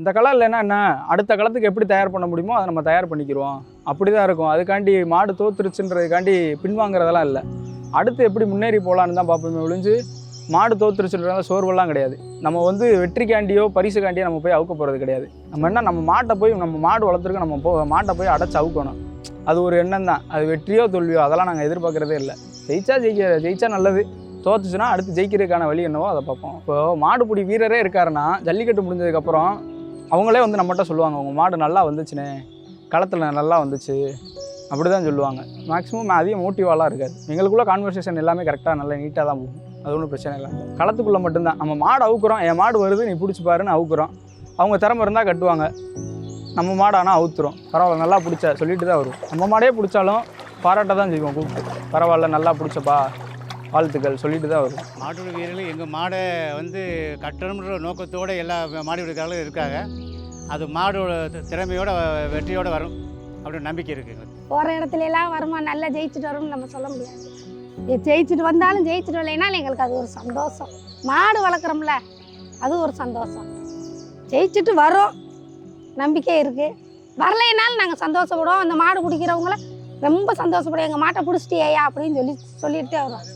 இந்த களம் இல்லைன்னா என்ன? அடுத்த களத்துக்கு எப்படி தயார் பண்ண முடியுமோ அதை நம்ம தயார் பண்ணிக்கிறோம் அப்படி தான் இருக்கும். அதுக்காண்டி மாடு தோத்துருச்சுன்றதுக்காண்டி பின்வாங்குறதெல்லாம் இல்லை. அடுத்து எப்படி முன்னேறி போகலான்னு தான் பார்ப்போமே ஒழிஞ்சு மாடு தோத்துருச்சுன்றதால சோர்வெல்லாம் கிடையாது. நம்ம வந்து வெற்றிக்காண்டியோ பரிசுக்காண்டியோ நம்ம போய் அவுக்க போகிறது கிடையாது. நம்ம என்ன நம்ம மாட்டை போய் நம்ம மாடு வளர்த்துருக்க நம்ம போ மாட்டை போய் அடைச்சி அவுக்கணும். அது ஒரு எண்ணம் தான். அது வெற்றியோ தோல்வியோ அதெல்லாம் நாங்கள் எதிர்பார்க்குறதே இல்லை. ஜெயிச்சா ஜெயிக்க ஜெயிச்சா நல்லது. தோத்துச்சுன்னா அடுத்து ஜெயிக்கிறதுக்கான வழி என்னவோ அதை பார்ப்போம். இப்போ மாடுபிடி வீரரே இருக்காருன்னா ஜல்லிக்கட்டு முடிஞ்சதுக்கப்புறம் அவங்களே வந்து நம்மகிட்ட சொல்லுவாங்க உங்கள் மாடு நல்லா வந்துச்சுனே களத்தில் நல்லா வந்துச்சு அப்படி தான் சொல்லுவாங்க மேக்ஸிமம் அதிகம் மோட்டிவாலாம் இருக்காது. எங்களுக்குள்ளே கான்வர்சேஷன் எல்லாமே கரெக்டாக நல்லா நீட்டாக தான் போகும். அது ஒன்றும் பிரச்சனை இல்லை. களத்துக்குள்ளே மட்டும்தான். நம்ம மாடு அவுக்குறோம். என் மாடு வருது நீ பிடிச்சி பாருன்னு அவுக்குறோம். அவங்க திறமை இருந்தால் கட்டுவாங்க. நம்ம மாடு ஆனால் அவுத்துரும். பரவாயில்ல நல்லா பிடிச்ச சொல்லிட்டு தான் வரும் நம்ம மாடே பிடிச்சாலும் பாராட்ட தான் செய்வோம் கூப்பிட்டு. பரவாயில்ல நல்லா பிடிச்சப்பா வாழ்த்துக்கள் சொல்லிட்டு தான் வரும். மாட்டுடைய வீரர்கள் எங்கள் மாடை வந்து கட்டணுன்ற நோக்கத்தோடு எல்லா மாடு வீரர்களும் இருக்காங்க. அது மாடோட திறமையோட வெற்றியோட வரும் அப்படின்னு நம்பிக்கை இருக்குது போகிற இடத்துல எல்லாம் வருமா நல்லா ஜெயிச்சுட்டு வரும்னு நம்ம சொல்ல முடியாது. ஜெயிச்சுட்டு வந்தாலும் ஜெயிச்சுட்டு வரலைனாலும் எங்களுக்கு அது ஒரு சந்தோஷம். மாடு வளர்க்குறோம்ல அது ஒரு சந்தோஷம். ஜெயிச்சுட்டு வரோம் நம்பிக்கை இருக்குது வரலைனாலும் நாங்கள் சந்தோஷப்படுவோம். அந்த மாடு பிடிக்கிறவங்கள ரொம்ப சந்தோஷப்படுவோம். எங்கள் மாட்டை பிடிச்சிட்டியா அப்படின்னு சொல்லி சொல்லிட்டு வரோம்